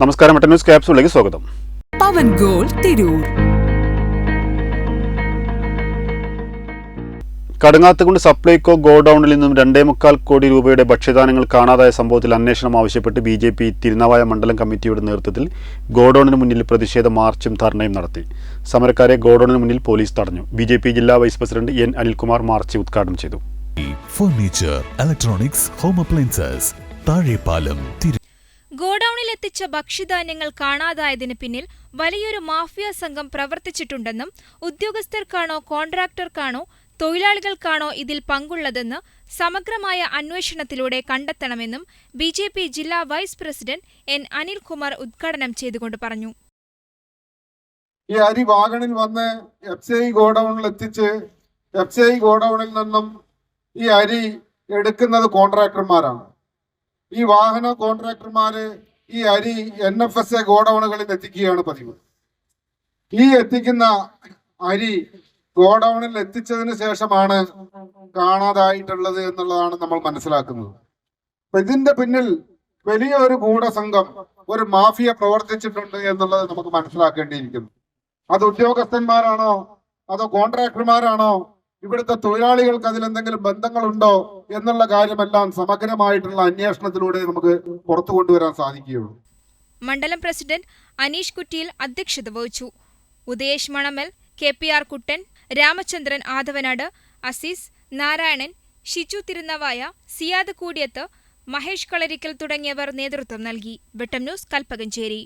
നമസ്കാരം mutton news ക്യാപ്സൂളിലേക്ക് സ്വാഗതം. പവൻ ഗോൾ തിരൂർ. കടുങ്ങാത്തുകുണ്ട് സപ്ലൈകോ ഗോഡൌണിൽ നിന്നും രണ്ടേ മുക്കാൽ കോടി രൂപയുടെ ഭക്ഷ്യധാന്യങ്ങൾ കാണാതായ സംഭവത്തിൽ അന്വേഷണം ആവശ്യപ്പെട്ട് ബി ജെ പി തിരുനാവായ മണ്ഡലം കമ്മിറ്റിയുടെ നേതൃത്വത്തിൽ ഗോഡൌണിന് മുന്നിൽ പ്രതിഷേധ മാർച്ചും ധർണയും നടത്തി. സമരക്കാരെ ഗോഡൌണിന് മുന്നിൽ പോലീസ് തടഞ്ഞു. ബി ജെ പി ജില്ലാ vice president N Anilkumar march ഉദ്ഘാടനം ചെയ്തു. Furniture electronics home appliances Thazhepalam എത്തിച്ച ഭക്ഷ്യധാന്യങ്ങൾ കാണാതായതിന് പിന്നിൽ വലിയൊരു മാഫിയ സംഘം പ്രവർത്തിച്ചിട്ടുണ്ടെന്നും ഉദ്യോഗസ്ഥർക്കാണോ കോൺട്രാക്ടർക്കാണോ തൊഴിലാളികൾക്കാണോ ഇതിൽ പങ്കുള്ളതെന്ന് സമഗ്രമായ അന്വേഷണത്തിലൂടെ കണ്ടെത്തണമെന്നും ബി ജെ പി ജില്ലാ വൈസ് പ്രസിഡന്റ് എൻ അനിൽകുമാർ ഉദ്ഘാടനം ചെയ്തുകൊണ്ട് പറഞ്ഞു. ഈ അരി വാഗണിൽ വന്ന് എഫ് സി ഐ ഗോഡൌണിൽ എത്തിച്ച് എഫ് സി ഐ ഗോഡൌണിൽ നിന്നും ഈ അരി എടുക്കുന്നത് കോൺട്രാക്ടർമാരാണ്. ഈ വാഹന കോൺട്രാക്ടർമാര് ഈ അരി എൻ എഫ് എസ് എ ഗോഡൌണുകളിൽ എത്തിക്കുകയാണ് പതിവ്. ഈ എത്തിക്കുന്ന അരി ഗോഡൌണിൽ എത്തിച്ചതിന് ശേഷമാണ് കാണാതായിട്ടുള്ളത് എന്നുള്ളതാണ് നമ്മൾ മനസ്സിലാക്കുന്നത്. അപ്പൊ ഇതിന്റെ പിന്നിൽ വലിയ ഒരു ഗൂഢസംഘം ഒരു മാഫിയ പ്രവർത്തിച്ചിട്ടുണ്ട് എന്നുള്ളത് നമുക്ക് മനസ്സിലാക്കേണ്ടിയിരിക്കുന്നു. അത് ഉദ്യോഗസ്ഥന്മാരാണോ? അതോ കോൺട്രാക്ടർമാരാണോ? ഇവിടുത്തെ തൊഴിലാളികൾക്ക് അതിൽ എന്തെങ്കിലും ബന്ധങ്ങളുണ്ടോ? എന്നുള്ള കാര്യമെല്ലാം സമഗ്രമായിട്ടുള്ള അന്വേഷണത്തിലൂടെ നമുക്ക് പുറത്തു കൊണ്ടുവരാൻ സാധിക്കുകയുള്ളൂ. മണ്ഡലം പ്രസിഡന്റ് അനീഷ് കുറ്റിയിൽ അധ്യക്ഷത വഹിച്ചു. Udayesh Manamal K P R Kuttan Ramachandran Athavanad Azeez Narayanan Shiju Thirunavaya Siyad Koodiyath Mahesh Kalarikkal തുടങ്ങിയവർ നേതൃത്വം നൽകി. വെട്ടം ന്യൂസ് കൽപ്പകഞ്ചേരി.